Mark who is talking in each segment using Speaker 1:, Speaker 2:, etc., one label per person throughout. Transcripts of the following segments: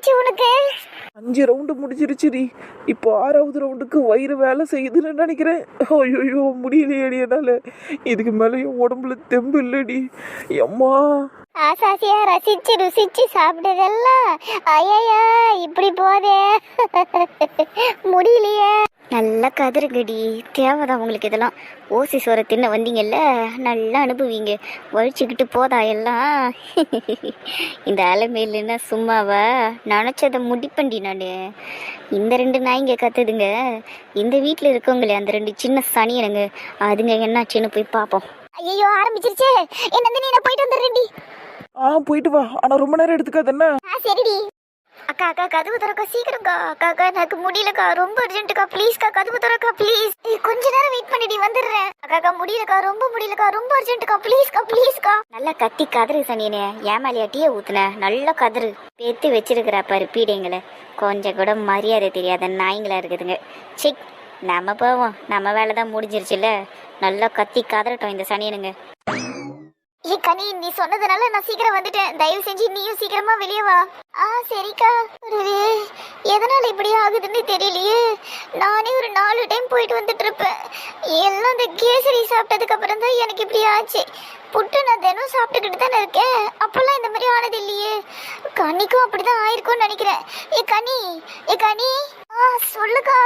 Speaker 1: ஆச்சு உனக்கு?
Speaker 2: அஞ்சு ரவுண்டு முடிஞ்சிருச்சுடி. இப்போ ஆறாவது ரவுண்டுக்கு வயிறு வேலை செய்யுதுன்னு நினைக்கிறேன். ஐயோ முடியலையேடி என்னால. இதுக்கு மேலேயும் உடம்புல தெம்பு இல்லடி. அம்மா
Speaker 1: ஆசாசியா ரசிச்சு ருசிச்சு சாப்பிட்டதெல்லாம் ஐயா இப்படி போதே. முடியலையே. நல்லா கதறுங்கடி தேவைதான் உங்களுக்கு இதெல்லாம். ஓசி சோறை தின்ன வந்தீங்கல்ல? நல்லா அனுப்புவீங்க வழிச்சுக்கிட்டு போதா எல்லாம்? இந்த அலைமையிலன்னா சும்மாவா? நினச்சதை முடிப்பண்டி நான். இந்த ரெண்டு நாய்ங்க கத்துதுங்க. இந்த வீட்டில் இருக்கவங்களே அந்த ரெண்டு சின்ன சனியனுங்க. அதுங்க என்னாச்சுன்னு போய் பார்ப்போம். ஐயோ ஆரம்பிச்சிருச்சே. என்ன நீ நான் போயிட்டு வந்துடுறேன்டி.
Speaker 2: ஆ போயிட்டு வா. ஆனால் ரொம்ப நேரம் எடுத்துக்காதண்ணா
Speaker 1: ஆ சரிடி. அக்கா அக்கா கதவு திறக்கா சீக்கிரம்க்கா. அக்கா அக்கா எனக்கு முடியலக்கா. ரொம்ப அர்ஜென்ட்டுக்கா ப்ளீஸ்க்கா கதவு திறக்கா ப்ளீஸ் கொஞ்ச நேரம் வெயிட் பண்ணிடி வந்துடுறேன். அக்கா அக்கா முடியலக்கா. ரொம்ப முடியலக்கா. ரொம்ப அர்ஜென்ட்டுக்கா ப்ளீஸ்க்கா ப்ளீஸ்க்கா நல்லா கத்தி கதறு சனியனே. ஏமாலியா டீயை ஊத்துன? நல்லா கதறு. பேத்து வச்சிருக்கிறா பாரு பீடைங்களை. கொஞ்சம் கூட மரியாதை தெரியாத நாய்ங்களா இருக்குதுங்க. சிக். நம்ம போவோம். நம்ம வேலை தான் முடிஞ்சிருச்சுல்ல? நல்லா கத்தி கதறட்டும் இந்த சனியனுங்க. ஏ கனி நீ சொன்னதுனால நான் சீக்கிரம் வந்துட்டேன். தயவு செஞ்சு நீயும் சீக்கிரமா வெளியே வா. ஆ சரிக்கா அடடே, எதனால இப்படி ஆகுதுன்னு தெரியலையே. நானே ஒரு நாலு டைம் போயிட்டு வந்துட்டு இருப்பேன் எல்லாம் இந்த கேசரி சாப்பிட்டதுக்கு அப்புறம் தான் எனக்கு இப்படி ஆச்சு. புட்டு நான் தினம் சாப்பிட்டுக்கிட்டு தானே இருக்கேன். அப்பெல்லாம் இந்த மாதிரி ஆனது இல்லையே. கனிக்கும் அப்படிதான் ஆயிருக்கும்னு நினைக்கிறேன். ஏ கனி ஏ கனி. சொல்லுக்கா.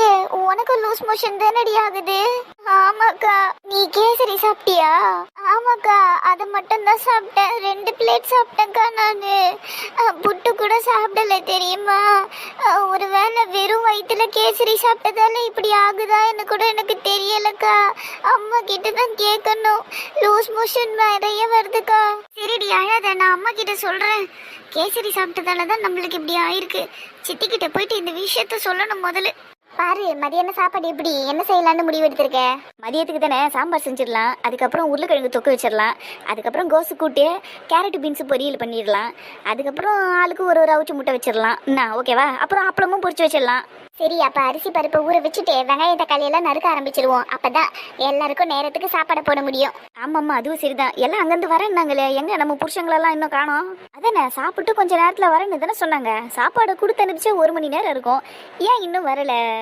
Speaker 1: ஏ உனக்கு லூஸ் மோஷன் தானடி ஆகுது? ஆமாக்கா நீ கேசரி சாப்பிட்டியா? ஆமாக்கா அதை மட்டும் தான் சாப்பிட்டேன். ரெண்டு பிளேட் சாப்பிட்டேன்க்கா நான். புட்டு கூட சாப்பிடல தெரியுமா? ஒருவேளை வெறும் வயிற்றுல கேசரி சாப்பிட்டதால இப்படி ஆகுதான்னு கூட எனக்கு தெரியலக்கா. அம்மா கிட்ட தான் கேட்கணும். லூஸ் மோஷன் நிறைய வருதுக்கா. சரிடி அழாத நான் அம்மா கிட்ட சொல்றேன். கேசரி சாப்பிட்டதால தான் நம்மளுக்கு இப்படி ஆயிருக்கு. சித்தி கிட்ட போயிட்டு இந்த விஷயத்த சொல்லணும் முதல்ல. பாரு மதியான சாப்பாடு எப்படி? என்ன செய்யலாம்னு முடிவு எடுத்திருக்க? மதியத்துக்கு தானே சாம்பார் செஞ்சிடலாம். அதுக்கப்புறம் உருளைக்கிழங்கு தொக்கு வச்சிடலாம். அதுக்கப்புறம் கோசு கூட்டு கேரட் பீன்ஸ் பொரியல் பண்ணிடலாம். அதுக்கப்புறம் ஆளுக்கு ஒரு ஒரு அவுச்சு முட்டை வச்சிடலாம். என்ன ஓகேவா? அப்புறம் அப்பளமும் பொரிச்சு வச்சிடலாம். சரி அப்ப அரிசி பருப்பை ஊற வச்சுட்டு வெங்காய தக்காளி எல்லாம் நறுக்க ஆரம்பிச்சிருவோம். அப்பதான் எல்லாருக்கும் நேரத்துக்கு சாப்பாடு போட முடியும். ஆமாம்மா அதுவும் சரிதான். எல்லாம் அங்கிருந்து வரேன்னாங்களே எங்க நம்ம புருஷங்களெல்லாம் இன்னும் காணோம்? அதானே சாப்பிட்டு கொஞ்ச நேரத்துல வரேன்னு தானே சொன்னாங்க. சாப்பாடு கொடுத்து அனுப்பிச்சு ஒரு மணி நேரம் இருக்கும். ஏன் இன்னும் வரல?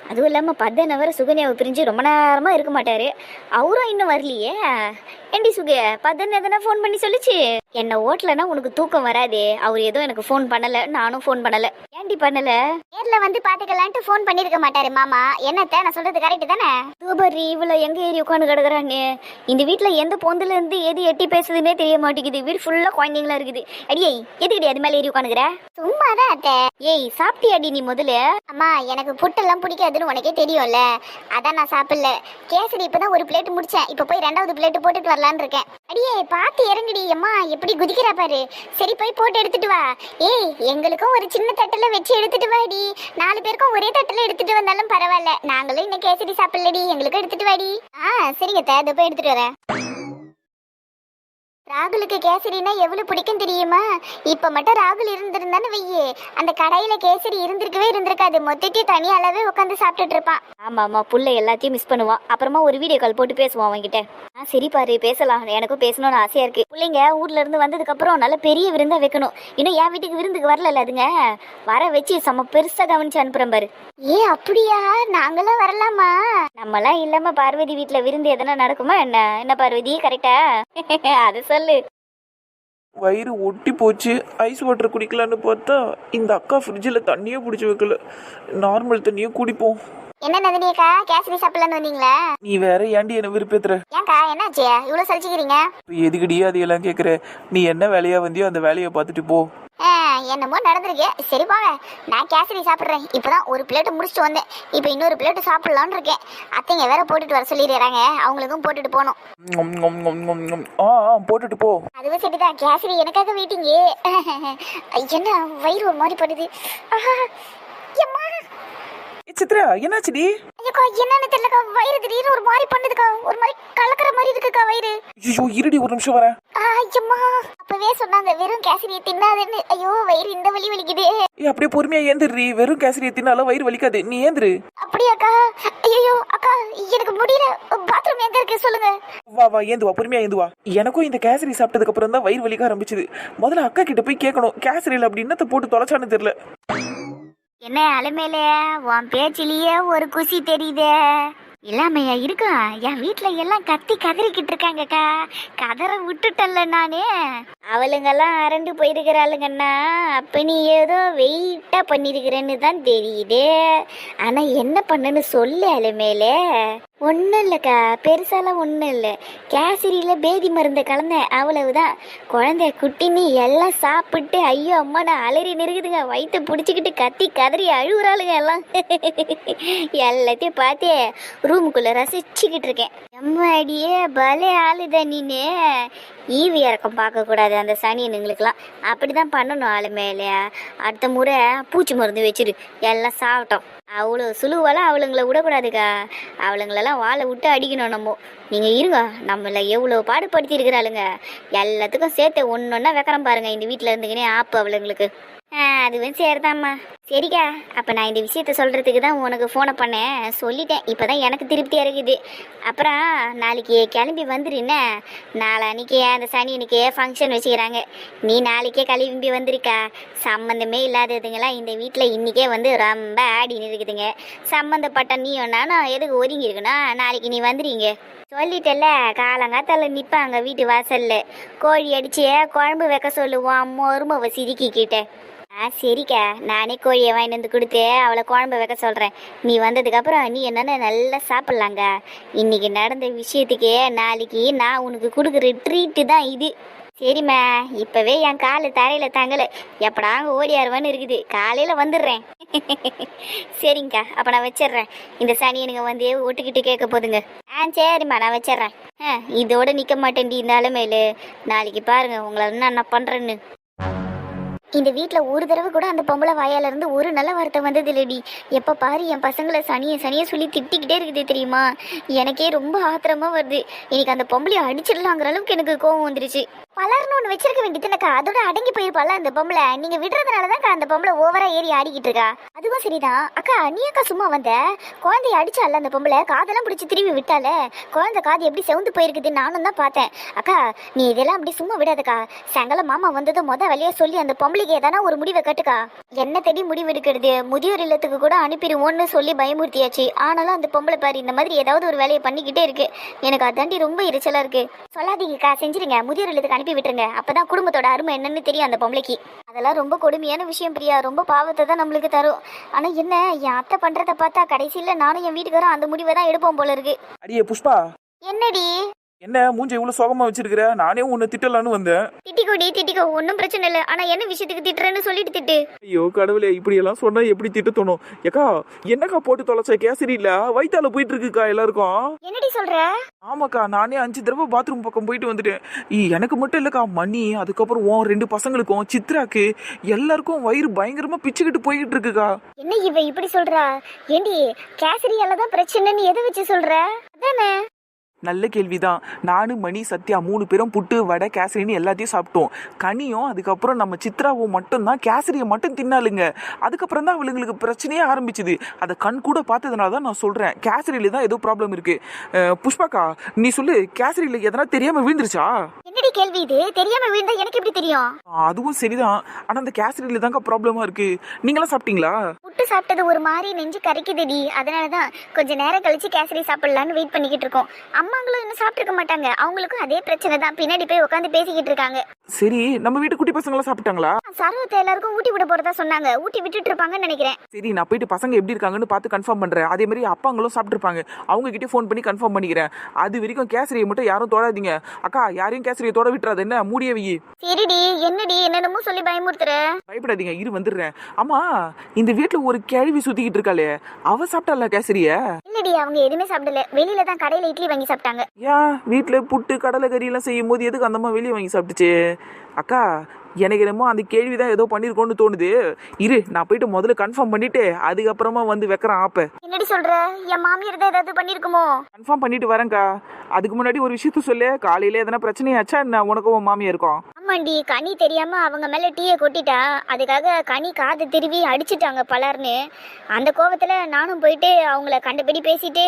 Speaker 1: அதுவும் இல்லாமல் பத்தனை வரை சுகன்யாவை பிரிஞ்சு ரொம்ப நேரமாக இருக்க மாட்டாரு. அவரும் இன்னும் வரலையே. ஏண்டி சுக பத்தன் எதனா ஃபோன் பண்ணி சொல்லுச்சு? என்ன ஓட்டலன்னா உனக்கு தூக்கம் வராதே. அவர் ஏதோ எனக்கு ஃபோன் பண்ணல. நானும் ஃபோன் பண்ணல. ஏண்டி பண்ணல? நேர்ல வந்து பாத்துக்கலான்ட்டு ஃபோன் பண்ணிருக்க மாட்டாரு மாமா. என்னத்த? நான் சொல்றது கரெக்ட் தானே? தூபரி இவ்வளோ எங்க ஏறி உட்காந்து கிடக்குறாங்க? இந்த வீட்ல எந்த பொந்துல இருந்து எது எட்டி பேசுதுன்னே தெரிய மாட்டேங்குது. வீடு ஃபுல்லா குழந்தைங்களா இருக்குது. அடியே எதுக்கடி அது மேல ஏறி உட்காந்துக்கிற சும்மா தான் அத்தை. ஏய் சாப்பிட்டியாடி நீ முதல்ல? அம்மா எனக்கு புட்டெல்லாம் பிடிக்காதுன்னு உனக்கே தெரியும்ல. அதான் நான் சாப்பிடல. கேசரி இப்பதான் ஒரு பிளேட் முடிச்சேன். இப்போ போய் ரெண்டாவது பிளேட் போட்டுட்டு வரலான்னு இருக்கேன். அடியே பார்த்து இறங்குடி அம்மா. எப்படி குதிக்கிறா பாரு. சரி போய் போட்டு எடுத்துட்டு வா. ஏய் எங்களுக்கும் ஒரு சின்ன தட்டுல வச்சு எடுத்துட்டு வாடி. நாலு பேருக்கும் ஒரே தட்டுல எடுத்துட்டு வந்தாலும் பரவாயில்ல. நாங்களும் இன்னும் கேசரி சாப்பிடலடி. எங்களுக்கும் எடுத்துட்டு வாடி. ஆ சரிங்க தே போய் எடுத்துட்டு வரேன். ராகுலுக்கு கேசரினா எவ்வளவு பிடிக்கும் தெரியுமா? இப்ப மட்டும் ராகுல் இருந்திருந்தான்னு வையே. அந்த கடையில கேசரி இருந்திருக்கவே இருந்திருக்காது. மொத்தத்தையும் தனி அளவே உட்காந்து சாப்பிட்டுட்டு இருப்பான். ஆமா ஆமா புள்ள எல்லாத்தையும் மிஸ் பண்ணுவான். அப்புறமா ஒரு வீடியோ கால் போட்டு பேசுவான் அவன்கிட்ட. ஆ சரி பாரு பேசலாம். எனக்கும் பேசணும்னு ஆசையா இருக்கு. பிள்ளைங்க ஊர்ல இருந்து வந்ததுக்கு அப்புறம் நல்ல பெரிய விருந்தா வைக்கணும். இன்னும் என் வீட்டுக்கு விருந்துக்கு வரல அதுங்க? வர வச்சு செம்ம பெருசா கவனிச்சு அனுப்புறேன் பாரு. ஏ அப்படியா? நாங்களாம் வரலாமா? நம்மலாம் இல்லாம பார்வதி வீட்ல விருந்து எதனா நடக்குமா என்ன? என்ன பார்வதி கரெக்டா அது சொல்லு.
Speaker 2: வயிறு ஒட்டி போச்சு. ஐஸ் வாட்டர் குடிக்கலான்னு பார்த்தா இந்த அக்கா ஃப்ரிட்ஜில் தண்ணியே பிடிச்சி வைக்கல. நார்மல் தண்ணியே குடிப்போம்.
Speaker 1: என்ன நந்தினியக்கா கேசரி சாப்பிடலான்னு வந்தீங்களா?
Speaker 2: நீ வேற ஏன்டி என்ன விருப்பத்துற?
Speaker 1: ஏன்க்கா என்னாச்சு? இவ்வளவு சலிச்சுக்கிறீங்க?
Speaker 2: இப்போ எதுக்கடியே அதையெல்லாம் கேட்குற நீ என்ன வேலையா வந்தியோ அந்த வேலையை பார்த்துட்டு போ.
Speaker 1: என்னமோ நடந்திருக்கு. சரி போங்க. நான் கேசரி சாப்பிட்றேன். இப்போதான் ஒரு பிளேட்டு முடிச்சுட்டு வந்தேன். இப்போ இன்னொரு பிளேட்டு சாப்பிடலான்னு இருக்கேன். அத்தைங்க வேற போட்டுட்டு வர சொல்லிடுறாங்க. அவங்களுக்கும் போட்டுட்டு போகணும்.
Speaker 2: ம், ம், ம், ம், ம். ஆ போட்டுட்டு போ.
Speaker 1: அதுவும் சரிதான். கேசரி எனக்காக வெயிட்டிங்க. என்ன வயிறு ஒரு மாதிரி.
Speaker 2: ஏ சித்ரா என்னாச்சுடி?
Speaker 1: ஐயோக்கா என்னன்னு தெரியலக்கா. வயிறு திடீர்னு ஒரு மாதிரி பண்ணுதுக்கா. ஒரு மாதிரி கலக்கிற மாதிரி இருக்குக்கா வயிறு.
Speaker 2: ஐயோ இருடி ஒரு நிமிஷம் வரேன்.
Speaker 1: ஐயம்மா அப்ப அப்பவே சொன்னாங்க வெறும் கேசரியை தின்னாதுன்னு. ஐயோ வயிறு இந்த வலி வலிக்குதே.
Speaker 2: ஏ அப்படியே பொறுமையா ஏந்திரி வெறும் கேசரியை தின்னாலும் வயிறு வலிக்காது. நீ ஏந்திரு.
Speaker 1: அப்படியாக்கா? ஐயோ அக்கா எனக்கு முடியல. பாத்ரூம் எங்க இருக்கு? சொல்லுங்க.
Speaker 2: வா வா ஏந்து வா பொறுமையா ஏந்து வா எனக்கும் இந்த கேசரி சாப்பிட்டதுக்கு அப்புறம் தான் வயிறு வலிக்க ஆரம்பிச்சது. முதல்ல அக்கா கிட்ட போய் கேட்கணும் கேசரியில் அப்படி என்னத்த போட்டு தொலைச்சான்னு தெரியல.
Speaker 1: என்ன அலைமேல உன் பேச்சிலேயே ஒரு குசி தெரியுதே. இல்லாமையா இருக்கா. என் வீட்ல எல்லாம் கத்தி கதறிக்கிட்டு இருக்காங்கக்கா. கதற விட்டுட்டல்ல நானே. அவளுங்கெல்லாம் அரண்டு போயிருக்கிறாளுங்கண்ணா. அப்ப நீ ஏதோ வெயிட்டா பண்ணிருக்கிறேன்னு தான் தெரியுதே. ஆனா என்ன பண்ணுன்னு சொல்லு அலைமேலே ஒன்றும் இல்லைக்கா. பெருசாலாம் ஒன்றும் இல்லை. கேசரியில் பேதி மருந்தை கலந்தேன் அவ்வளவுதான். குழந்தை குட்டின்னு எல்லாம் சாப்பிட்டு ஐயோ அம்மா நான் அலறி நெருங்குதுங்க. வயிற்று பிடிச்சிக்கிட்டு கத்தி கதறி அழுகுறாளுங்க எல்லாம். எல்லாத்தையும் பார்த்தே ரூமுக்குள்ளே ரசிச்சுக்கிட்டு இருக்கேன். எம்மாடியே பலே ஆளுத நீனு. ஈவி இறக்கம் பார்க்கக்கூடாது அந்த சனியனுங்களுக்கெல்லாம் அப்படி தான் பண்ணணும் ஆளு மேலே. அடுத்த முறை பூச்சி மருந்து வச்சிரு. எல்லாம் சாப்பிட்டோம். அவ்வளோ சுழுவெல்லாம் அவளுங்களை விடக்கூடாதுக்கா. அவளுங்களெல்லாம் வாழை விட்டு அடிக்கணும் நம்ம. நீங்கள் இருங்க நம்மளை எவ்வளோ பாடுபடுத்தி இருக்கிறாளுங்க எல்லாத்துக்கும் சேர்த்து ஒன்று ஒன்றா வைக்கிறேன் பாருங்கள் இந்த வீட்டில் இருந்துக்கினே ஆப்பு அவளுங்களுக்கு. அதுவும் சரிதாம்மா. சரிக்கா அப்போ நான் இந்த விஷயத்த சொல்கிறதுக்கு தான் உனக்கு ஃபோனை பண்ணேன். சொல்லிட்டேன். இப்போ தான் எனக்கு திருப்தியாக இருக்குது அப்புறம் நாளைக்கு கிளம்பி வந்துரு என்ன? நாளான்னைக்கு அந்த சனியனுக்கே ஃபங்க்ஷன் வச்சுக்கிறாங்க. நீ நாளைக்கே கிளம்பி வந்திருக்கா. சம்மந்தமே இல்லாததுங்களாம் இந்த வீட்டில் இன்றைக்கே வந்து ரொம்ப ஆடின்னு இருக்குதுங்க. சம்மந்தப்பட்ட நீயும் நானும் எதுக்கு ஒதுங்கி இருக்கணும்? நாளைக்கு நீ வந்துடுங்க சொல்லிட்டல்ல காலங்காத்தால நிற்பாங்க வீட்டு வாசல்ல. கோழி அடிச்சு குழம்பு வைக்க சொல்லுவான் மருமவ சிரிக்கிக்கிட்ட ஆ சரிக்கா. நானே கோழியை வாங்கிட்டு வந்து கொடுத்து அவளை குழம்பு வைக்க சொல்கிறேன் நீ வந்ததுக்கப்புறம் நீ என்னென்ன நல்லா சாப்பிட்லாங்க இன்னைக்கு நடந்த விஷயத்துக்கே நாளைக்கு நான் உனக்கு கொடுக்குற ட்ரீட்டு தான் இது. சரிம்மா இப்போவே என் காலு தரையில் தங்கலை. எப்படாங்க ஓடியாருவான்னு இருக்குது. காலையில் வந்துடுறேன். சரிங்கக்கா அப்போ நான் வச்சிடுறேன். இந்த சனியனுங்க வந்து ஒட்டுக்கிட்டு கேட்க போதுங்க. ஆ சரிம்மா நான் வச்சிட்றேன். ஆ இதோட நிற்க மாட்டேன்டி இருந்தாலும் நிலமையில நாளைக்கு பாருங்க உங்களை என்ன நான் பண்ணுறேன்னு இந்த வீட்டில் ஒரு தடவை கூட அந்த பொம்பளை வாயால இருந்து ஒரு நல்ல வார்த்தை வந்தது இல்லடி எப்போ பாரு என் பசங்களை சனியை சனியை சொல்லி திட்டிக்கிட்டே இருக்குது தெரியுமா? எனக்கே ரொம்ப ஆத்திரமா வருது. இன்னைக்கு அந்த பொம்பளையை அடிச்சிடலாங்கிற அளவுக்கு எனக்கு கோவம் வந்துருச்சு. பலர்னு ஒன்று வச்சிருக்க வேண்டியதுனக்கா அதோட அடங்கி போயிருப்பால அந்த பொம்பளை. நீங்க விடுறதுனாலதான்க்கா அந்த பொம்பளை ஓவரா ஏறி ஆடிக்கிட்டு இருக்கா. அதுவும் சரிதான். அக்கா நீ அக்கா சும்மா வந்த? குழந்தைய அடிச்சால அந்த பொம்பளை. காதெல்லாம் பிடிச்சி திரும்பி விட்டால? குழந்தை காது எப்படி செவந்து போயிருக்குது நானும் தான் பார்த்தேன். அக்கா நீ இதெல்லாம் அப்படி சும்மா விடாதக்கா. சங்கல மாமா வந்ததும் மொத வழியா சொல்லி அந்த பொம்பளைக்கு ஏதானா ஒரு முடிவை கட்டுக்கா. என்ன தேடி முடிவு எடுக்கிறது? முதியோர் இல்லத்துக்கு கூட அனுப்பிடுவோன்னு சொல்லி பயமுறுத்தியாச்சு. ஆனாலும் அந்த பொம்பளை பாரு இந்த மாதிரி ஏதாவது ஒரு வேலையை பண்ணிக்கிட்டே இருக்கு. எனக்கு அதாண்டி ரொம்ப எரிச்சலா இருக்கு. சொல்லாதீங்கக்கா செஞ்சிருங்க. முதியோர் இல்லத்துக்கு அனுப்பி விட்டுருங்க. அப்பதான் குடும்பத்தோட அருமை என்னன்னு தெரியும் அந்த பொம்பளைக்கு. அதெல்லாம் ரொம்ப கொடுமையான விஷயம் பிரியா. ரொம்ப பாவத்தை தான் நம்மளுக்கு தரும். ஆனா என்ன என் அத்தை பண்றத பார்த்தா கடைசியில நானும் என் வீட்டுக்காரும் அந்த முடிவை தான் எடுப்போம் போல இருக்கு.
Speaker 2: அடியே புஷ்பா.
Speaker 1: என்னடி?
Speaker 2: என்ன மூஞ்ச இவ்வளவு சோகமா வச்சிருக்கிற? நானே உன்னை திட்டலான்னு வந்தேன்.
Speaker 1: திட்டிக்கோடி திட்டிக்கோ ஒன்றும் பிரச்சனை இல்லை. ஆனா என்ன விஷயத்துக்கு திட்டுறேன்னு சொல்லிட்டு திட்டு.
Speaker 2: ஐயோ கடவுளே இப்படி எல்லாம் சொன்னா எப்படி திட்ட தோணும் ஏக்கா என்னக்கா போட்டு தொலைச்ச? கேசரி இல்ல. வயித்தால போயிட்டு இருக்குக்கா எல்லாருக்கும்.
Speaker 1: என்னடி சொல்ற?
Speaker 2: ஆமாக்கா நானே அஞ்சு தடவை பாத்ரூம் பக்கம் போயிட்டு வந்துட்டேன். ஈ, எனக்கு மட்டும் இல்லக்கா மணி அதுக்கப்புறம் உன் ரெண்டு பசங்களுக்கும் சித்ராக்கு எல்லாருக்கும் வயிறு பயங்கரமா பிச்சுக்கிட்டு போய்கிட்டு இருக்குக்கா
Speaker 1: என்ன இவ இப்படி சொல்றா? ஏண்டி கேசரியால தான் பிரச்சனைன்னு எதை வச்சு சொல்ற? அதானே?
Speaker 2: நல்ல கேள்விதான். நானு மணி சத்யா மூணு பேரும் புட்டு வடை கேசரின்னு எல்லாத்தையும் சாப்பிட்டோம். கனியும் அதுக்கப்புறம் நம்ம சித்ராவும் மட்டும்தான் கேசரியை மட்டும் தின்னாளுங்க. அதுக்கப்புறம் தான் அவளுங்களுக்கு பிரச்சனையே ஆரம்பிச்சுது. அதை கண் கூட பார்த்ததுனால தான் நான் சொல்றேன். கேசரியில தான் ஏதோ ப்ராப்ளம் இருக்கு. அஹ், புஷ்பாக்கா நீ சொல்லு கேசரியில எதனா தெரியாம விழுந்துருச்சா?
Speaker 1: என்னடி கேள்வி இது? தெரியாம விழுந்தா எனக்கு எப்படி தெரியும்?
Speaker 2: அதுவும் சரிதான். ஆனா அந்த கேசரியில தாங்க ப்ராப்ளமா இருக்கு. நீங்களாம் சாப்பிட்டீங்களா?
Speaker 1: புட்டு சாப்பிட்டது ஒரு மாதிரி நெஞ்சு கரைக்குதுடி. அதனால தான் கொஞ்ச நேரம் கழிச்சு கேசரி சாப்பிடலான்னு வெயிட் பண்ணிக்கிட்டு இருக்கோம். அம்மாங்களும் இன்னும் சாப்பிட்டுருக்க மாட்டாங்க. அவங்களுக்கும் அதே பிரச்சனை தான். பின்னாடி போய் உட்காந்து பேசிக்கிட்டு இருக்காங்க.
Speaker 2: சரி நம்ம வீட்டு குட்டி பசங்களாம் சாப்பிட்டாங்களா?
Speaker 1: சர்வத்தை எல்லாருக்கும் ஊட்டி விட போறதா சொன்னாங்க. ஊட்டி விட்டுட்டு இருப்பாங்கன்னு நினைக்கிறேன்.
Speaker 2: சரி நான் போயிட்டு பசங்க எப்படி இருக்காங்கன்னு பார்த்து கன்ஃபார்ம் பண்றேன். அதே மாதிரி அப்பாங்களும் சாப்பிட்டுருப்பாங்க. அவங்க கிட்டே ஃபோன் பண்ணி கன்ஃபார்ம் பண்ணிக்கிறேன். அது வரைக்கும் கேசரியை மட்டும் யாரும் தொடாதீங்க. அக்கா யாரையும் கேசரியை தொட விட்டுறாது. என்ன? மூடிய வை.
Speaker 1: சரிடி. என்னடி? என்னென்னமோ சொல்லி பயமுறுத்துற.
Speaker 2: பயப்படாதீங்க. இரு வந்துடுறேன். ஆமா இந்த வீட்ல ஒரு கேள்வி சுத்திக்கிட்டு இருக்காளே. அவ சாப்பிட்டால கேசரிய?
Speaker 1: இல்லடி அவங்க எதுவுமே சாப்பிடல. வெளியில தான் கடையில இட்லி வாங்கி சாப்பிட்டாங்க.
Speaker 2: ஏன்? வீட்ல புட்டு கடலை கறி எல்லாம் செய்யும் போது எதுக்கு அந்த மாதிரி வெளியே வாங்கி சாப்பிட்டுச்சு? அக்கா எனக்கு என்னமோ அந்த கேள்வி தான் ஏதோ பண்ணியிருக்கோன்னு தோணுது. இரு நான் போயிட்டு முதல்ல கன்ஃபார்ம் பண்ணிட்டு அதுக்கப்புறமா வந்து வைக்கிறேன் ஆப்பை
Speaker 1: என்னடி சொல்ற? என் மாமியார் தான் ஏதாவது பண்ணிருக்குமோ?
Speaker 2: கன்ஃபார்ம் பண்ணிட்டு வரேன்க்கா. அதுக்கு முன்னாடி ஒரு விஷயத்த சொல்லு. காலையில எதனா பிரச்சனையாச்சா என்ன? உனக்கும் உன் மாமியா இருக்கும்
Speaker 1: ஆமாண்டி கனி தெரியாம அவங்க மேல டீயை கொட்டிட்டா அதுக்காக கனி காது திருவி அடிச்சிட்டாங்க பலர்னு. அந்த கோவத்துல நானும் போயிட்டு அவங்கள கண்டபடி பேசிட்டு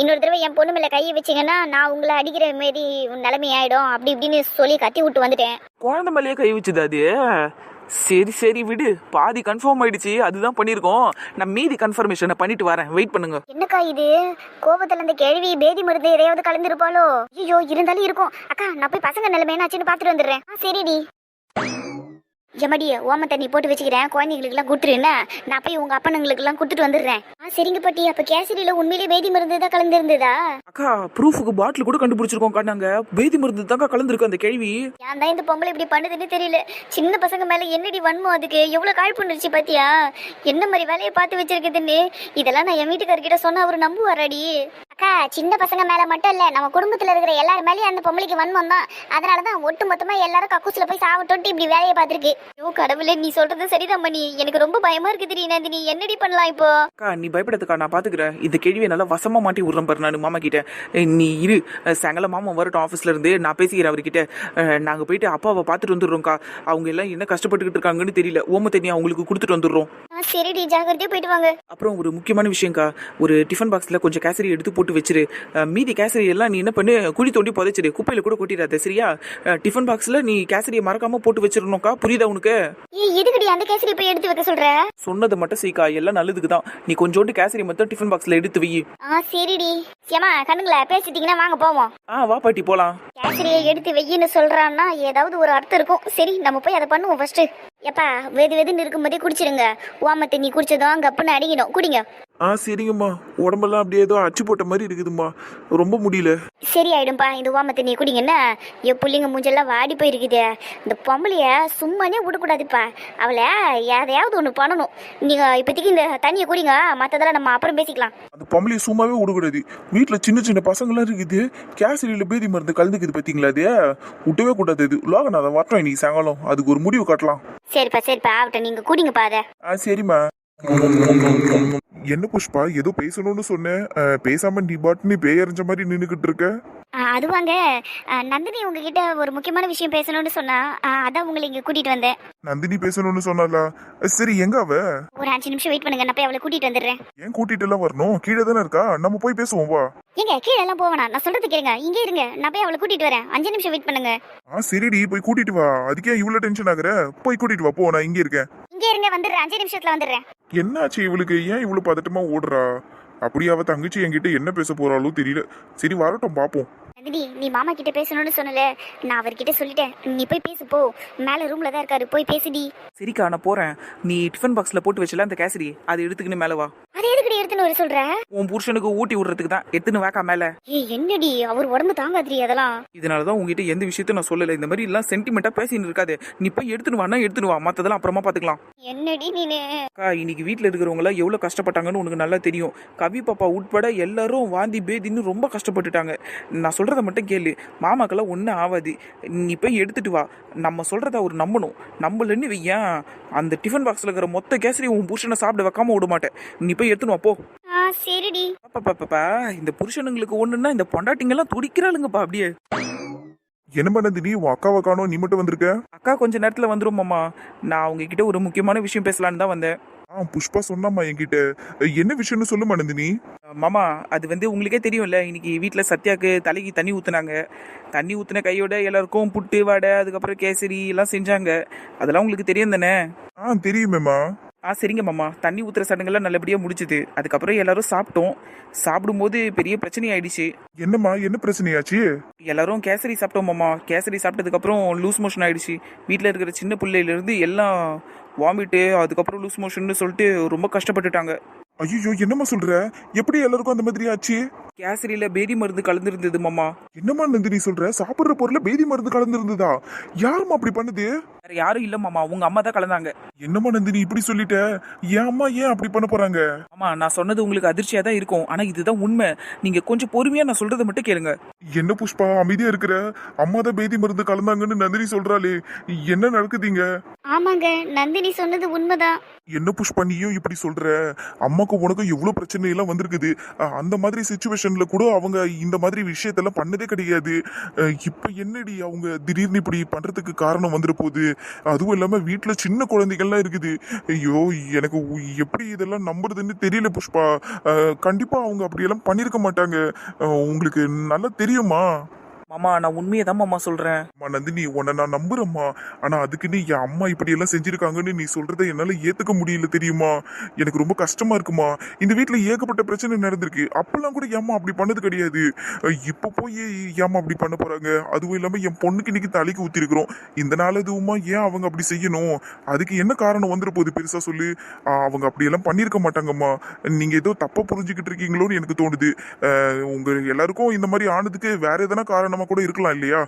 Speaker 1: இன்னொரு தடவை என் பொண்ணு மேல கையை வச்சீங்கன்னா நான் உங்களை அடிக்கிற மாரி நிலைமை ஆயிடும் அப்படி இப்படின்னு சொல்லி கத்தி விட்டு வந்துட்டேன்.
Speaker 2: குழந்தை மேலேயே கை வச்சுது அது. சரி சரி விடு. பாதி கன்ஃபார்ம் ஆயிடுச்சு. அதுதான் பண்ணியிருக்கோம். நான் மீதி கன்ஃபர்மேஷனை பண்ணிட்டு வரேன். வெயிட் பண்ணுங்க.
Speaker 1: என்னக்கா இது? கோபத்துல அந்த கேள்வி பேதி மருந்து எதையாவது கலந்துருப்பாளோ? ஐயோ இருந்தாலும் இருக்கும். அக்கா நான் போய் பசங்க நிலைமை என்னாச்சுன்னு பாத்துட்டு வந்துடுறேன். சரிடி எமடி ஓம தண்ணி போட்டு வச்சுக்கிறேன். குழந்தைங்களுக்குலாம் கொடுத்துரு என்ன நான் போய் உங்க அப்பனுங்களுக்குலாம் கொடுத்துட்டு வந்துடுறேன். ஆ சரிங்க பாட்டி. அப்ப கேசரியில உண்மையிலேயே பேதி மருந்து தான் கலந்துருந்ததா?
Speaker 2: அக்கா ப்ரூஃபுக்கு பாட்டில் கூட கண்டுபிடிச்சிருக்கோம் காட்டாங்க பேதி மருந்து தாங்க கலந்துருக்கு அந்த கேள்வி.
Speaker 1: ஏன் தான் இந்த பொம்பளை இப்படி பண்ணுதுன்னு தெரியல. சின்ன பசங்க மேல என்னடி வன்மம் அதுக்கு? எவ்வளவு கால் பண்ணிருச்சு பாத்தியா? என்ன மாதிரி வேலையை பார்த்து வச்சிருக்குதுன்னு? இதெல்லாம் நான் என் வீட்டுக்காரர்கிட்ட சொன்னா அவர் நம்புவாராடி. அக்கா சின்ன பசங்க மேல மட்டும் இல்ல நம்ம குடும்பத்துல இருக்கிற எல்லாரும் மேலயும் அந்த பொம்பளைக்கு வன்மம் தான். அதனாலதான் ஒட்டு மொத்தமா எல்லாரும் கக்கூஸ்ல போய் சாவட்டோட்டு இப்படி வேலையை பார்த்திருக்கு. ஐயோ கடவுளே நீ சொல்றது சரிதான் பண்ணி எனக்கு ரொம்ப பயமா இருக்கு தெரியும் நந்தினி. என்னடி பண்ணலாம் இப்போ?
Speaker 2: அக்கா நீ பயப்படாதக்கா நான் பாத்துக்கிறேன். இந்த கேள்வியை நல்லா வசமா மாட்டி விடுறேன் பாரு நான் மாமா கிட்ட. நீ இரு. அஹ், சாயங்காலம் மாமா வரட்டும் ஆஃபீஸ்ல இருந்து. நான் பேசிக்கிறேன் அவர்கிட்ட. அஹ், நாங்க போயிட்டு அப்பாவை பார்த்துட்டு வந்துடுறோம்க்கா. அவங்க எல்லாம் என்ன கஷ்டப்பட்டுக்கிட்டு இருக்காங்கன்னு தெரியல. ஓம தண்ணி அவங்களுக்கு கொடுத்துட்டு வந்துடுறோம்.
Speaker 1: சரிடி ஜாகிரதையா போயிட்டு வாங்க.
Speaker 2: அப்புறம் ஒரு முக்கியமான விஷயம்க்கா. ஒரு டிஃபன் பாக்ஸில் கொஞ்சம் கேசரி எடுத்து போட்டு வச்சிரு. அஹ், மீதி கேசரி எல்லாம் நீ என்ன பண்ணு? குழி தோண்டி புதைச்சிரு. குப்பையில் கூட கொட்டிடாத சரியா? டிஃபன் பாக்ஸில் நீ கேசரியை மறக்காம போட்டு வச்சிடணும்க்கா புரியுதா உனக்கு?
Speaker 1: எதுக்குடி அந்த கேசரி போய் எடுத்து வைக்க சொல்ற?
Speaker 2: சொன்னதை மட்டும் செய்க்கா எல்லாம் நல்லதுக்கு தான். நீ கொஞ்சோண்டு கேசரி மட்டும் டிஃபன் பாக்ஸில் எடுத்து வை.
Speaker 1: ஆ சரிடி. ஏமா கண்ணுங்களா பேசிட்டீங்கன்னா வாங்க போவோம்.
Speaker 2: ஆ வா பாட்டி போலாம்.
Speaker 1: கேசரியை எடுத்து வெயின்னு சொல்றான்னா ஏதாவது ஒரு அர்த்தம் இருக்கும். சரி நம்ம போய் அதை பண்ணுவோம் ஃபர்ஸ்ட் எப்பா வெது வெதுன்னு இருக்கும்போதே குடிச்சிருங்க ஓம தண்ணி குடிச்சதும் கப்புன்னு அடிக்கணும் குடிங்க.
Speaker 3: ஆ சரிங்கம்மா. உடம்பெல்லாம் அப்படியே ஏதோ அச்சு போட்ட மாதிரி இருக்குதும்மா. ரொம்ப முடியல.
Speaker 1: சரி ஆயிடும்பா இந்த ஓம தண்ணி குடிங்கன்னா என் புள்ளிங்க மூஞ்செல்லாம் வாடி போயிருக்குதே. இந்த பொம்பளைய சும்மானே விடக்கூடாதுப்பா. அவளை எதையாவது ஒன்று பண்ணணும். நீங்க இப்போதைக்கு இந்த தண்ணியை குடிங்க மற்றதெல்லாம் நம்ம அப்புறம் பேசிக்கலாம்.
Speaker 3: அந்த பொம்பளைய சும்மாவே விடக்கூடாது. வீட்டில் சின்ன சின்ன பசங்களாம் இருக்குது. கேசரியில் பேதி மருந்து கலந்துக்குது பார்த்தீங்களா அது? விட்டவே கூடாது அது. லோகநாதன் வரட்டும் இன்னைக்கு சாயங்காலம். அதுக்கு ஒரு முடிவு கட்டலாம்.
Speaker 1: சரிப்பா சரிப்பா ஆகட்டும் நீங்க குடிங்கப்பா அதை.
Speaker 3: ஆ சரிம்மா. என்ன புஷ்பா ஏதோ பேசணும்னு சொன்னேன் ஆ, பேசாம நீ பாட்டுன்னு பேயறிஞ்ச மாதிரி நின்றுக்கிட்டு இருக்க?
Speaker 1: அதுவாங்க. ஆ, நந்தினி உங்ககிட்ட ஒரு முக்கியமான விஷயம் பேசணும்னு சொன்னா ஆ, அதான் உங்களை இங்க கூட்டிட்டு வந்தேன்.
Speaker 3: நந்தினி பேசணும்னு சொன்னாலா சரி எங்க அவ?
Speaker 1: ஒரு அஞ்சு நிமிஷம் வெயிட் பண்ணுங்க நான் போய் அவளை கூட்டிட்டு வந்துடுறேன்.
Speaker 3: ஏன் கூட்டிட்டு எல்லாம் வரணும்? கீழே தானே இருக்கா? நம்ம போய் பேசுவோம் வா.
Speaker 1: ஏங்க கீழே எல்லாம் போவேனா நான் சொல்றது கேளுங்க. இங்கே இருங்க. நான் போய் அவளை கூட்டிட்டு வரேன். அஞ்சு நிமிஷம் வெயிட் பண்ணுங்க.
Speaker 3: ஆ சரிடி. போய் கூட்டிட்டு வா. அதுக்கே இவ்வளவு டென்ஷன் ஆகுற? போய் கூட்டிட்டு வா. போ நான் இங்க இருக்கேன்.
Speaker 1: இங்கே இருங்க வந்துடுறேன். அஞ்சு நிமிஷத்துல வந்துடுறேன்.
Speaker 3: என்னாச்சு இவளுக்கு? ஏன் இவ்வளவு பதட்டமா ஓடுறா? அப்படி அவ தங்கச்சி என்கிட்ட என்ன பேச போறாளோ தெரியல. சரி வரட்டும் பாப்போம்.
Speaker 1: நந்தினி நீ மாமா கிட்ட பேசணும்னு சொன்னல. நான் அவர்கிட்ட சொல்லிட்டேன். நீ போய் பேசு போ. மேல ரூம்ல தான் இருக்காரு. போய் பேசுடி.
Speaker 2: சரிக்கா நான் போகிறேன் நீ டிஃபன் பாக்ஸில் போட்டு வச்சல அந்த கேசரி. அதை எடுத்துக்கின்னு மேலே வா.
Speaker 1: அதை எதுக்கடி எடுத்துன்னு வர சொல்ற?
Speaker 2: உன் புருஷனுக்கு ஊட்டி விடுறதுக்கு தான் எத்துன்னு வேக்கா மேலே.
Speaker 1: ஏய் என்னடி? அவர் உடம்பு தாங்காதிரி அதெல்லாம்.
Speaker 2: இதனால தான் உங்ககிட்ட எந்த விஷயத்தையும் நான் சொல்லலை. இந்த மாதிரி எல்லாம் சென்டிமெண்ட்டாக பேசின்னு இருக்காது. நீ போய் எடுத்துன்னு வானா எடுத்துன்னு வா. மற்றதெல்லாம் அப்புறமா பார்த்துக்கலாம்
Speaker 1: என்னடி நீனு?
Speaker 2: அக்கா இன்னைக்கு வீட்டில் இருக்கிறவங்களாம் எவ்வளோ கஷ்டப்பட்டாங்கன்னு உனக்கு நல்லா தெரியும். கவி பாப்பா உட்பட எல்லாரும் வாந்தி பேதின்னு ரொம்ப கஷ்டப்பட்டுட்டாங்க. நான் சொல்கிறத மட்டும் கேளு. மாமாக்கெல்லாம் ஒன்றும் ஆகாது நீ போய் எடுத்துட்டு வா. நம்ம சொல்கிறத அவர் நம்பணும். நம்பலன்னு வையேன் அந்த டிஃபன் பாக்ஸில் இருக்கிற மொத்த கேசரி உன் புருஷனை சாப்பிட வைக்காம விட மாட்டேன். நீ போய் எடுத்துன்னு வா போ.
Speaker 1: ஆ சரிடி.
Speaker 2: பாப்பா இந்த புருஷனுங்களுக்கு ஒன்றுன்னா இந்த பொண்டாட்டிங்கெல்லாம் துடிக்கிறாளுங்கப்பா அப்படியே.
Speaker 3: என்ன பண்ணது நீ உன் அக்காவை காணோம். நீ மட்டும் வந்திருக்க?
Speaker 2: அக்கா கொஞ்ச நேரத்தில் வந்துரும் மாமா. நான் உங்ககிட்ட ஒரு முக்கியமான விஷயம் பேசலான்னு தான் வந்தேன்.
Speaker 3: ஆ புஷ்பா சொன்னாம்மா என்கிட்ட. என்ன விஷயம்னு சொல்லு மனந்தினி
Speaker 2: மாமா அது வந்து உங்களுக்கே தெரியும்ல இன்னைக்கு வீட்டில் சத்யாக்கு தலைக்கு தண்ணி ஊற்றுனாங்க தண்ணி ஊற்றின கையோட எல்லாருக்கும் புட்டு வடை அதுக்கப்புறம் கேசரி எல்லாம் செஞ்சாங்க. அதெல்லாம் உங்களுக்கு தெரியும் தானே?
Speaker 3: ஆ தெரியுமேம்மா.
Speaker 2: ஆ சரிங்க மாமா. தண்ணி ஊற்றுற சடங்கெல்லாம் நல்லபடியாக முடிச்சுது அதுக்கப்புறம் எல்லாரும் சாப்பிட்டோம். சாப்பிடும்போது பெரிய பிரச்சனை ஆயிடுச்சு.
Speaker 3: என்னம்மா என்ன பிரச்சனையாச்சு?
Speaker 2: எல்லாரும் கேசரி சாப்பிட்டோம் மாமா. கேசரி சாப்பிட்டதுக்கப்புறம் லூஸ் மோஷன் ஆயிடுச்சு. வீட்டில் இருக்கிற சின்ன பிள்ளையிலேருந்து எல்லாம் வாமிட்டு அதுக்கப்புறம் லூஸ் மோஷன்னு சொல்லிட்டு ரொம்ப கஷ்டப்பட்டுட்டாங்க.
Speaker 3: ஐயோ என்னம்மா சொல்ற? எப்படி எல்லாருக்கும் அந்த மாதிரி ஆச்சு?
Speaker 2: கேசரியில் பேதி மருந்து கலந்துருந்தது மாமா.
Speaker 3: என்னம்மா நந்தினி சொல்ற? சாப்பிடுற பொருள்ல பேதி மருந்து கலந்துருந்ததா? யாரும்மா அப்படி பண்ணுது?
Speaker 2: வேற யாரும் இல்ல மாமா. உங்க அம்மா தான் கலந்தாங்க.
Speaker 3: என்னம்மா நந்தினி இப்படி சொல்லிட்ட? என் அம்மா ஏன் அப்படி பண்ண போறாங்க?
Speaker 2: ஆமா நான் சொன்னது உங்களுக்கு அதிர்ச்சியா தான் இருக்கும். ஆனா இதுதான் உண்மை. நீங்க கொஞ்சம் பொறுமையா நான் சொல்றதை மட்டும் கேளுங்க.
Speaker 3: என்ன புஷ்பா அமைதியா இருக்கிற? அம்மா தான் பேதி மருந்து கலந்தாங்கன்னு நந்தினி சொல்றாளே. என்ன நடக்குதுங்க?
Speaker 1: ஆமாங்க நந்தினி சொன்னது உண்மைதான்.
Speaker 3: என்ன புஷ்பா நீயும் இப்படி சொல்ற? அம்மாக்கும் உனக்கும் எவ்வளவு பிரச்சனை எல்லாம் வந்திருக்குது அந்த மாதிரி சுச்சுவேஷன்ல கூட அவங்க இந்த மாதிரி விஷயத்தெல்லாம் பண்ணதே கிடையாது. இப்போ இப்ப என்னடி அவங்க திடீர்னு இப்படி பண்றதுக்கு காரணம் வந்துட போகுது அதுவும் இல்லாம வீட்டுல சின்ன குழந்தைகள்லாம் இருக்குது. ஐயோ எனக்கு எப்படி இதெல்லாம் நம்புறதுன்னு தெரியல புஷ்பா. கண்டிப்பா அவங்க அப்படியெல்லாம் பண்ணிருக்க மாட்டாங்க. உங்களுக்கு நல்லா தெரியுமா?
Speaker 2: மாமா நான் உண்மையை தான் மாமா சொல்றேன்.
Speaker 3: அம்மா நந்தினி உன்னை நான் நம்புறேம்மா. ஆனா அதுக்குன்னு என் அம்மா இப்படி எல்லாம் செஞ்சிருக்காங்கன்னு நீ சொல்றதை என்னால ஏத்துக்க முடியல தெரியுமா? எனக்கு ரொம்ப கஷ்டமா இருக்குமா? இந்த வீட்டுல ஏகப்பட்ட பிரச்சனை நடந்திருக்கு. அப்பெல்லாம் கூட ஏம்மா அப்படி பண்ணது கிடையாது. இப்ப போய் ஏம்மா அப்படி பண்ண போறாங்க. அதுவும் இல்லாம என் பொண்ணுக்கு இன்னைக்கு தலைக்கு ஊத்திருக்கிறோம். இந்த நாள் எதுவுமா ஏன் அவங்க அப்படி செய்யணும்? அதுக்கு என்ன காரணம் வந்துட போகுது பெருசா சொல்லு. அவங்க அவங்க அப்படியெல்லாம் பண்ணியிருக்க மாட்டாங்கம்மா. நீங்க ஏதோ தப்பா புரிஞ்சுக்கிட்டு இருக்கீங்களோன்னு எனக்கு தோணுது. உங்க எல்லாருக்கும் இந்த மாதிரி ஆனதுக்கு வேற எதனா காரணமா கூட இருக்கலாம் இல்லையா?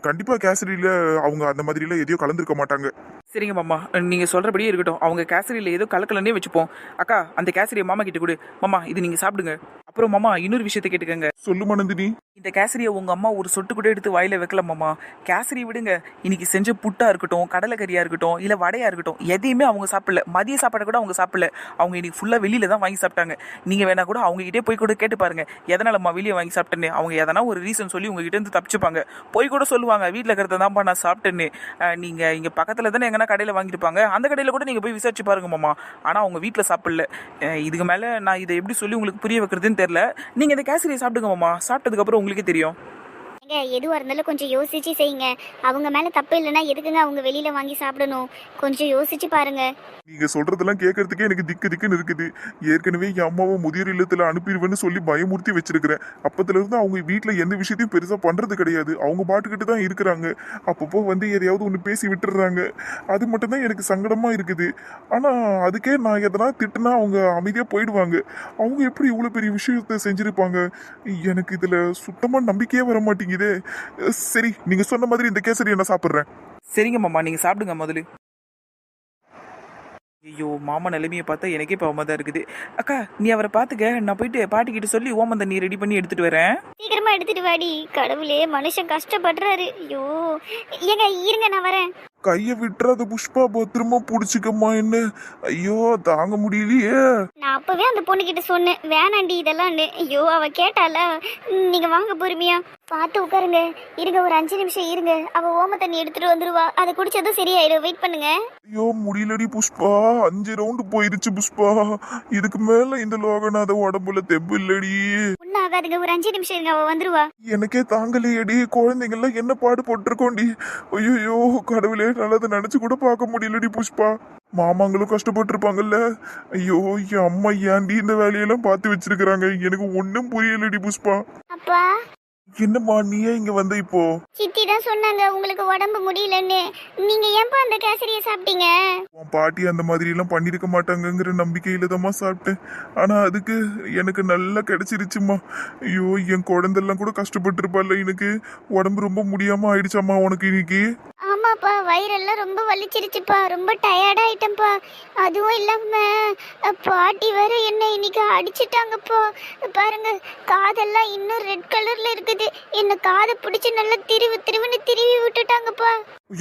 Speaker 3: கண்டிப்பா கேசரியில அவங்க அந்த மாதிரில எதையோ கலந்துருக்க மாட்டாங்க.
Speaker 2: சரிங்க மாமா. நீங்க சொல்றபடியே இருக்கட்டும். அவங்க கேசரியில ஏதோ கலக்கலன்னே வச்சுப்போம். அக்கா அந்த கேசரியை மாமா கிட்ட கொடு. மாமா இது நீங்க சாப்பிடுங்க. அப்புறம் மாமா இன்னொரு விஷயத்த கேட்டுக்கங்க.
Speaker 3: சொல்லுமா நந்தினி
Speaker 2: இந்த கேசரியை உங்க அம்மா ஒரு சொட்டு கூட எடுத்து வாயில வைக்கல மாமா. கேசரி விடுங்க. இன்னைக்கு செஞ்ச புட்டா இருக்கட்டும் கடலைக்கறியா இருக்கட்டும் இல்ல வடையா இருக்கட்டும் எதையுமே அவங்க சாப்பிடல. மதிய சாப்பாடை கூட அவங்க சாப்பிடல. அவங்க இன்னைக்கு ஃபுல்லா வெளியில தான் வாங்கி சாப்பிட்டாங்க. நீங்க வேணா கூட அவங்க கிட்டே போய் கூட கேட்டு பாருங்க. எதனாலம்மா வெளியே வாங்கி சாப்பிட்டேன்னு? அவங்க எதனா ஒரு ரீசன் சொல்லி உங்ககிட்ட இருந்து தப்பிச்சுப்பாங்க. போய் கூட சொல்லுவாங்க வீட்டில் இருக்கிறத தான்ப்பா நான் சாப்பிட்டேன்னு நீங்கள் இங்கே பக்கத்தில் தானே எங்கன்னா கடையில் வாங்கியிருப்பாங்க. அந்த கடையில் கூட நீங்கள் போய் விசாரிச்சு பாருங்க மாமா. ஆனால் அவங்க வீட்டில் சாப்பிடல. இதுக்கு மேலே நான் இதை எப்படி சொல்லி உங்களுக்கு புரிய வைக்கிறதுன்னு தெரில நீங்கள் இந்த கேசரியை சாப்பிடுங்க மாமா. சாப்பிட்டதுக்கப்புறம் உங்களுக்கே தெரியும்.
Speaker 1: ஏங்க எதுவாக இருந்தாலும் கொஞ்சம் யோசிச்சு செய்யுங்க. அவங்க மேலே தப்பு இல்லைன்னா எதுக்குங்க அவங்க வெளியில் வாங்கி சாப்பிடணும்? கொஞ்சம் யோசிச்சு பாருங்க.
Speaker 3: நீங்க சொல்றதெல்லாம் கேட்கறதுக்கே எனக்கு திக்கு திக்குன்னு இருக்குது. ஏற்கனவே என் அம்மாவை முதியோர் இல்லத்துல அனுப்பிடுவேன்னு சொல்லி பயமுறுத்தி வச்சிருக்கிறேன். அப்பத்துல இருந்து அவங்க வீட்டுல எந்த விஷயத்தையும் பெருசா பண்றது கிடையாது. அவங்க பாட்டுக்கிட்டு தான் இருக்கிறாங்க. அப்பப்போ வந்து எதையாவது ஒன்று பேசி விட்டுறாங்க. அது மட்டும்தான் எனக்கு சங்கடமா இருக்குது. ஆனா அதுக்கே நான் எதனா திட்டுனா அவங்க அமைதியா போயிடுவாங்க. அவங்க எப்படி இவ்வளவு பெரிய விஷயத்த செஞ்சிருப்பாங்க? எனக்கு இதுல சுத்தமா நம்பிக்கையே வர மாட்டேங்குது சரி நீங்க சொன்ன மாதிரி இந்த கேசரி நான் சாப்பிட்றேன்.
Speaker 2: சரிங்க மாமா நீங்க சாப்பிடுங்க முதல்ல. ஐயோ மாமா நிலைமையை பார்த்தா எனக்கே பாவமாக தான் இருக்குது. அக்கா நீ அவரை பார்த்துக்க நான் போயிட்டு பாட்டிக்கிட்ட சொல்லி ஓமம் தண்ணி ரெடி பண்ணி எடுத்துட்டு வரேன்.
Speaker 1: சீக்கிரமா எடுத்துட்டு வாடி. கடவுளே மனுஷன் கஷ்டப்படுறாரு. ஐயோ ஏங்க இருங்க நான் வரேன்.
Speaker 3: கைய விட்டுறாத புஷ்பா பத்திரமா புடிச்சுக்கம்மா என்ன? ஐயோ தாங்க முடியலையே.
Speaker 1: நான் அப்பவே அந்த பொண்ணுகிட்ட சொன்னேன். வேணாண்டி இதெல்லாம் ஐயோ அவ கேட்டால நீங்க வாங்க பொறுமையா. பார்த்து உட்காருங்க. இருங்க ஒரு அஞ்சு நிமிஷம் இருங்க. அவ ஓம தண்ணி எடுத்துட்டு வந்துருவா. அதை குடிச்சதும் சரியாயிடும். வெயிட் பண்ணுங்க.
Speaker 3: ஐயோ முடியலடி புஷ்பா. அஞ்சு ரவுண்டு போயிருச்சு புஷ்பா. இதுக்கு மேல இந்த லோகநாத உடம்புல தெம்பு இல்லடி.
Speaker 1: ஆகாதுங்க. ஒரு அஞ்சு நிமிஷம் இருங்க அவ வந்துருவா.
Speaker 3: எனக்கே தாங்கலையடி. குழந்தைங்கள்லாம் என்ன பாடு போட்டிருக்கோண்டி ஐயோ கடவுளே. நல்லதை நினைச்சு கூட பார்க்க முடியலடி புஷ்பா. மாமாங்களும் கஷ்டப்பட்டிருப்பாங்கல்ல. ஐயோ என் அம்மா ஏன்டி இந்த வேலையெல்லாம் பார்த்து வச்சிருக்கிறாங்க? எனக்கு ஒன்றும் புரியலடி புஷ்பா.
Speaker 1: அப்பா.
Speaker 3: என்னம்மா நீ ஏன் இங்க வந்த இப்போ?
Speaker 1: சித்தி தான் சொன்னாங்க உங்களுக்கு உடம்பு முடியலன்னு. நீங்க ஏன்பா அந்த கேசரியை சாப்பிட்டீங்க?
Speaker 3: உன் பாட்டி அந்த மாதிரி எல்லாம் பண்ணிருக்க மாட்டாங்கங்கிற நம்பிக்கையில தாம்மா சாப்பிட்டேன். ஆனா அதுக்கு எனக்கு நல்லா கிடைச்சிருச்சுமா ஐயோ என் குழந்தெல்லாம் கூட கஷ்டப்பட்டு இருப்பால எனக்கு. உடம்பு ரொம்ப முடியாம ஆயிடுச்சாம்மா உனக்கு இன்னைக்கு?
Speaker 1: ஆமாப்பா வயிறெல்லாம் ரொம்ப வலிச்சிருச்சுப்பா. ரொம்ப டயர்ட் ஆயிட்டேன்ப்பா. அதுவும் இல்லாம பாட்டி வேற என்ன இன்னைக்கு அடிச்சிட்டாங்கப்பா. பாருங்க காதெல்லாம் இன்னும் ரெட் கலர்ல இருக்குது. என்ன காதை பிடிச்சி நல்லா திருவி திருவின்னு திருவி விட்டுட்டாங்கப்பா.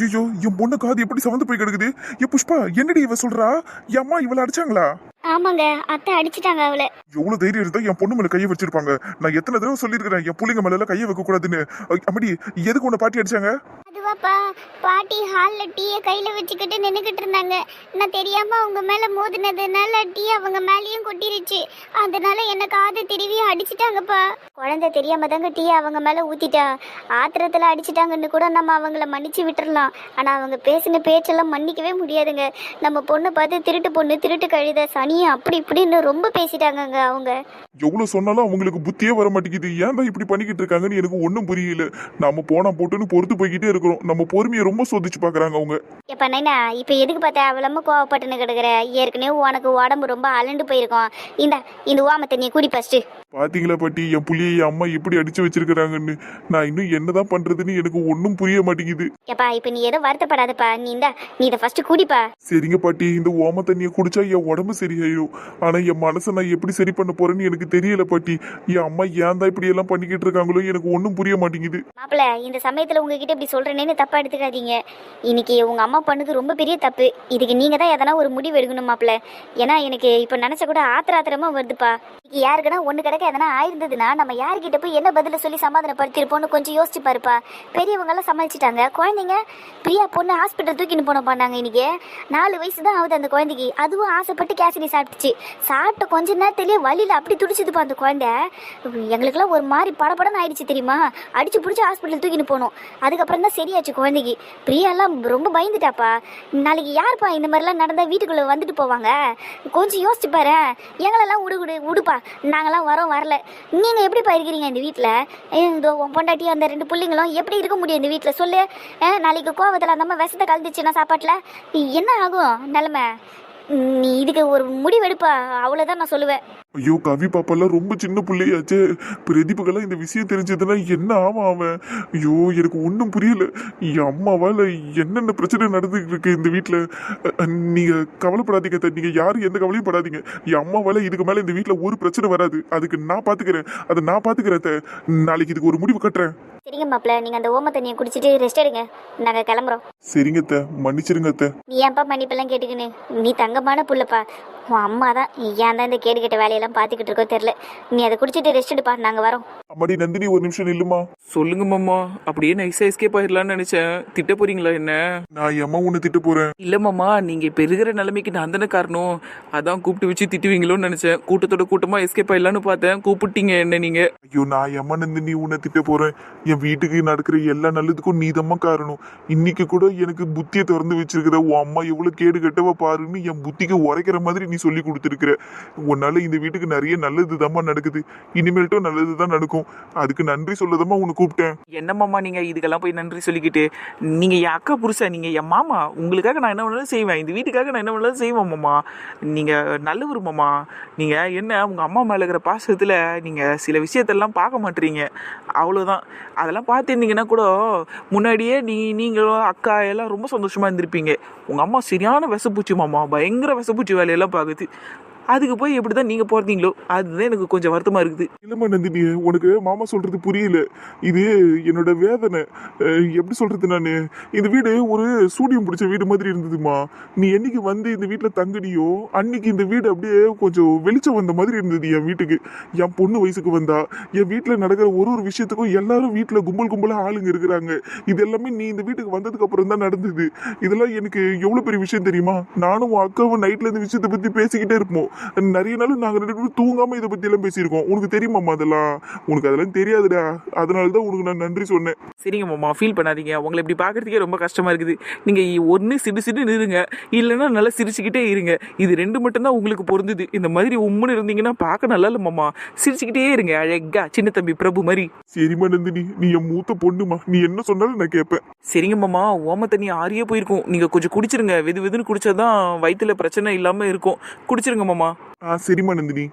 Speaker 3: ஐயோ என் பொண்ணு காது எப்படி சவந்து போய் கிடக்குது? ஏ புஷ்பா என்னடி இவ சொல்றா? என் அம்மா இவள அடிச்சாங்களா?
Speaker 1: ஆமாங்க அத்தை அடிச்சிட்டாங்க அவளை.
Speaker 3: எவ்வளவு தைரியம் இருந்தா என் பொண்ணு மேல கையை வச்சிருப்பாங்க. நான் எத்தனை தடவை சொல்லியிருக்கிறேன் என் புள்ளைங்க மேல எல்லாம் கையை வைக்க கூடாதுன்னு அம்மாடி எதுக்கு உன்னை பாட்டி அடிச்சாங்க?
Speaker 1: அதுவாப்பா பாட்டி ஹாலில் டீயை கையில் வச்சுக்கிட்டு நின்றுக்கிட்டு இருந்தாங்க. நான் தெரியாமல் அவங்க மேலே மோதினதுனால டீ அவங்க மேலேயும் கொட்டிருச்சு. அதனால என்னை காதை திருவி அடிச்சிட்டாங்கப்பா. குழந்தை தெரியாம தாங்க டீயை அவங்க மேலே ஊற்றிட்டா ஆத்திரத்துல அடிச்சிட்டாங்கன்னு கூட நம்ம அவங்கள மன்னிச்சு விட்டுறலாம். ஆனால் அவங்க பேசின பேச்செல்லாம் மன்னிக்கவே முடியாதுங்க. நம்ம பொண்ணை பார்த்து திருட்டு பொண்ணு திருட்டு கழுத சனியை அப்படி இப்படின்னு ரொம்ப பேசிட்டாங்கங்க அவங்க.
Speaker 3: எவ்வளவு சொன்னாலும் அவங்களுக்கு புத்தியே வர மாட்டேங்குது ஏன் தான் இப்படி பண்ணிக்கிட்டு இருக்காங்கன்னு எனக்கு ஒன்றும் புரியல. நாம போனா போட்டுன்னு பொறுத்து போய்கிட்டே இருக்கிறோம். நம்ம பொறுமையை ரொம்ப சோதிச்சு பாக்குறாங்க அவங்க.
Speaker 1: எப்ப நைனா இப்ப எதுக்கு பார்த்தா? அவ்வளவு கோவப்பட்டுன்னு கிடக்குற. ஏற்கனவே உனக்கு உடம்பு ரொம்ப அலண்டு போயிருக்கும். இந்த இந்த ஓம தண்ணியை குடி ஃபர்ஸ்ட்
Speaker 3: பாத்தீங்களா பாட்டி? என் புள்ளியை என் அம்மா எப்படி அடிச்சு வச்சிருக்கிறாங்கன்னு. நான் இன்னும் என்னதான் பண்றதுன்னு எனக்கு ஒன்றும் புரிய மாட்டேங்குது.
Speaker 1: எப்பா இப்ப நீ எதுவும் வருத்தப்படாதப்பா. நீ இந்த நீ இதை ஃபர்ஸ்ட் குடிப்பா.
Speaker 3: சரிங்க பாட்டி. இந்த ஓம தண்ணியை குடிச்சா என் உடம்பு சரியாயிடும் ஆனா என் மனசை நான் எப்படி சரி பண்ண போறேன்னு எனக்கு தெரியல பாட்டி. என் அம்மா ஏன் தான் இப்படி எல்லாம் பண்ணிக்கிட்டு இருக்காங்களோ எனக்கு ஒன்றும் புரிய மாட்டேங்குது.
Speaker 1: மாப்பிள இந்த சமயத்துல உங்ககிட்ட இப்படி சொல்றேனேன்னு தப்பா எடுத்துக்காதீங்க. இன்னைக்கு உங்க அம்மா பண்ணது ரொம்ப பெரிய தப்பு. இதுக்கு நீங்க தான் எதனா ஒரு முடிவு எடுக்கணும் மாப்பிள்ள ஏன்னா எனக்கு இப்போ நினைச்ச கூட ஆத்திர ஆத்திரமா வருதுப்பா. இன்னைக்கு யாருக்குன்னா ஒன்று கிடக்க எதனா ஆயிருந்ததுன்னா நம்ம யார்கிட்ட போய் என்ன பதில சொல்லி சமாதானப்படுத்திருப்போம்னு கொஞ்சம் யோசிச்சு பாருப்பா. பெரியவங்க எல்லாம் சமாளிச்சிட்டாங்க. குழந்தைங்க பிரியா பொண்ணு ஹாஸ்பிட்டல் தூக்கின்னு போன பண்ணாங்க இன்னைக்கு. நாலு வயசு தான் ஆகுது அந்த குழந்தைக்கு. அதுவும் ஆசைப்பட்டு கேசரி சாப்பிட்டுச்சு. சாப்பிட்ட கொஞ்ச நேரத்துலேயே வழியில் அப்படி துடிச்சதுப்பா அந்த குழந்தை. எங்களுக்கெல்லாம் ஒரு மாதிரி படபடன்னு ஆயிடுச்சு தெரியுமா? அடிச்சு பிடிச்சி ஹாஸ்பிட்டல் தூக்கின்னு போனோம். அதுக்கப்புறம் தான் சரியாச்சு குழந்தைக்கு. பிரியாலாம் ரொம்ப பயந்துட்டாப்பா. நாளைக்கு யாருப்பா இந்த மாதிரிலாம் நடந்தா வீட்டுக்குள்ளே வந்துட்டு போவாங்க? கொஞ்சம் யோசிச்சு பாரு. எங்களெல்லாம் விடு விடு விடுப்பா நாங்களாம் வரோம் வரல. நீங்க எப்படிப்பா இருக்கிறீங்க இந்த வீட்டில் இந்த உன் பொண்டாட்டி அந்த ரெண்டு பிள்ளைங்களும் எப்படி இருக்க முடியும் இந்த வீட்டில் சொல்லு. நாளைக்கு கோவத்தில் அந்த மாதிரி விஷத்தை கலந்துச்சுன்னா சாப்பாட்டில். என்ன ஆகும் நிலமை? நீ இதுக்கு ஒரு முடிவெடுப்பா. அவ்வளோதான் நான் சொல்லுவேன்.
Speaker 3: ஐயோ கவி பாப்பெல்லாம் ரொம்ப சின்ன பிள்ளையாச்சே. பிரதீபுக்கெல்லாம் இந்த விஷயம் தெரிஞ்சதுன்னா என்ன ஆவான் அவன்? ஐயோ எனக்கு ஒன்றும் புரியல. என் அம்மாவால என்னென்ன பிரச்சனை நடந்துட்டு இருக்கு இந்த வீட்டில் நீங்க கவலைப்படாதீங்க அத்தை. நீங்க யாரும் எந்த கவலையும் படாதீங்க. என் அம்மாவால இதுக்கு மேல இந்த வீட்டில் ஒரு பிரச்சனை வராது. அதுக்கு நான் பாத்துக்கிறேன். அதை நான் பாத்துக்கிறேன் அத்தை. நாளைக்கு இதுக்கு ஒரு முடிவு கட்டுறேன்.
Speaker 1: சரிங்க மாப்பிள்ள நீங்கள் அந்த ஓம தண்ணியை குடிச்சிட்டு ரெஸ்ட் எடுங்க. நாங்கள் கிளம்புறோம்.
Speaker 3: சரிங்க அத்தை. மன்னிச்சிருங்க அத்தை.
Speaker 1: நீ ஏன்ப்பா மன்னிப்பெல்லாம் கேட்டுக்கின்னு? நீ தங்கமான புள்ளப்பா. உன் அம்மா தான் ஏன் தான் இந்த கேடு கெட்ட வேலையெல்லாம் பார்த்துக்கிட்டு இருக்கோ தெரில நீ அதை குடிச்சிட்டு ரெஸ்ட் எடுப்பா. நாங்கள் வரோம்.
Speaker 3: அம்மாடி நந்தினி ஒரு நிமிஷம் நில்லுமா?
Speaker 2: சொல்லுங்க மாமா. அப்படியே நைஸா எஸ்கேப் ஆயிடலாம்னு நினைச்சேன். திட்ட போறீங்களா என்ன?
Speaker 3: நான் என் அம்மா உன்னை திட்ட போறேன்.
Speaker 2: இல்ல மாமா நீங்க இப்ப இருக்கிற நிலைமைக்கு நான் தானே காரணம். அதான் கூப்பிட்டு வச்சு திட்டுவீங்களோன்னு நினைச்சேன். கூட்டத்தோட கூட்டமா எஸ்கேப் ஆயிடலான்னு பார்த்தேன். கூப்பிட்டீங்க என்ன நீங்க?
Speaker 3: ஐயோ நான் எம்மா நந்தினி உன்னை திட்ட போறேன். என் வீட்டுக்கு நடக்கிற எல்லா நல்லதுக்கும் நீதம்மா காரணம். இன்னைக்கு கூட எனக்கு புத்தியை திறந்து வச்சிருக்கிற உன் அம்மா எவ்வளவு கேடு கெட்டவ பாருன்னு என் புத்திக்கு உரைக்கிற மாதிரி நீ சொல்லி கொடுத்துருக்கிற. உன்னால இந்த வீட்டுக்கு நிறைய நல்லது நடக்குது. இனிமேல்ட்டும் நல்லது தான் நடக்கும். அதுக்கு நன்றி சொல்லதாம்மா உன்னை கூப்பிட்டேன்.
Speaker 2: என்னம்மாம்மா நீங்கள் இதுக்கெல்லாம் போய் நன்றி சொல்லிக்கிட்டு நீங்கள் என் அக்கா புருஷா நீங்கள் என் மாமா உங்களுக்காக நான் என்ன வேணாலும் செய்வேன். இந்த வீட்டுக்காக நான் என்ன வேணாலும் செய்வேன் மாமா நீங்க நல்லவர் மாமா. என்ன உங்கள் அம்மா மேலே இருக்கிற பாசத்தில் நீங்கள் சில விஷயத்தெல்லாம் பார்க்க மாட்டீங்க. அவ்வளோதான் அதெல்லாம் பார்த்துருந்தீங்கன்னா கூட முன்னாடியே நீ நீங்களும் அக்கா எல்லாம் ரொம்ப சந்தோஷமாக இருந்திருப்பீங்க. உங்கள் அம்மா சரியான விசப்பூச்சி மாமா. பயங்கர விசப்பூச்சி வேலையெல்லாம் பார்க்குது. அதுக்கு போய் எப்படி தான் நீங்கள் போகிறீங்களோ அதுதான் எனக்கு கொஞ்சம் வருத்தமாக இருக்குது.
Speaker 3: இல்லைம்மா நந்தினி உனக்கு மாமா சொல்கிறது புரியல. இது என்னோட வேதனை. எப்படி சொல்கிறது நான்? இந்த வீடு ஒரு சூடியம் பிடிச்ச வீடு மாதிரி இருந்ததுமா. நீ என்னைக்கு வந்து இந்த வீட்டில் தங்கினியோ அன்னைக்கு இந்த வீடு அப்படியே கொஞ்சம் வெளிச்சம் வந்த மாதிரி இருந்தது என் வீட்டுக்கு. என் பொண்ணு வயசுக்கு வந்தா என் வீட்டில் நடக்கிற ஒரு ஒரு விஷயத்துக்கும் எல்லாரும் வீட்டில் கும்பல் கும்பலாக ஆளுங்க இருக்கிறாங்க. இது எல்லாமே நீ இந்த வீட்டுக்கு வந்ததுக்கு அப்புறம் தான் நடந்தது. இதெல்லாம் எனக்கு எவ்வளோ பெரிய விஷயம் தெரியுமா? நானும் உன் அக்காவும் நைட்ல இந்த விஷயத்தை பற்றி பேசிக்கிட்டே இருப்போம். நிறைய நாள் நாங்கள் ரெண்டு பேரும் தூங்காம இதை பத்தி எல்லாம் பேசியிருக்கோம். உனக்கு தெரியுமாம்மா அதெல்லாம்? உனக்கு அதெல்லாம் தெரியாதுடா. அதனால தான் உனக்கு நான் நன்றி சொன்னேன்.
Speaker 2: சரிங்க மாமா ஃபீல் பண்ணாதீங்க. உங்களை இப்படி பார்க்கறதுக்கே ரொம்ப கஷ்டமாக இருக்குது. நீங்கள் ஒன்று சிடு சிடுன்னு இருங்க. இல்லைன்னா நல்லா சிரிச்சுக்கிட்டே இருங்க. இது ரெண்டு மட்டும்தான் உங்களுக்கு பொருந்துது. இந்த மாதிரி உம்முன்னு இருந்தீங்கன்னா பார்க்க நல்லா இல்லை மாமா. சிரிச்சுக்கிட்டே இருங்க அழகா. சின்ன தம்பி பிரபு மாதிரி.
Speaker 3: சரிம்மா நந்தினி நீ என் மூத்த பொண்ணுமா நீ என்ன சொன்னாலும் நான் கேட்பேன்.
Speaker 2: சரிங்க மாமா ஓம தண்ணி ஆறியே போயிருக்கும். நீங்கள் கொஞ்சம் குடிச்சிருங்க. வெது வெதுன்னு குடிச்சாதான் வயிற்றுல பிரச்சனை இல்லாமல் இருக்கும். குடிச்சிருங்க மாமா.
Speaker 3: ஆ சரிம்மா நந்தினி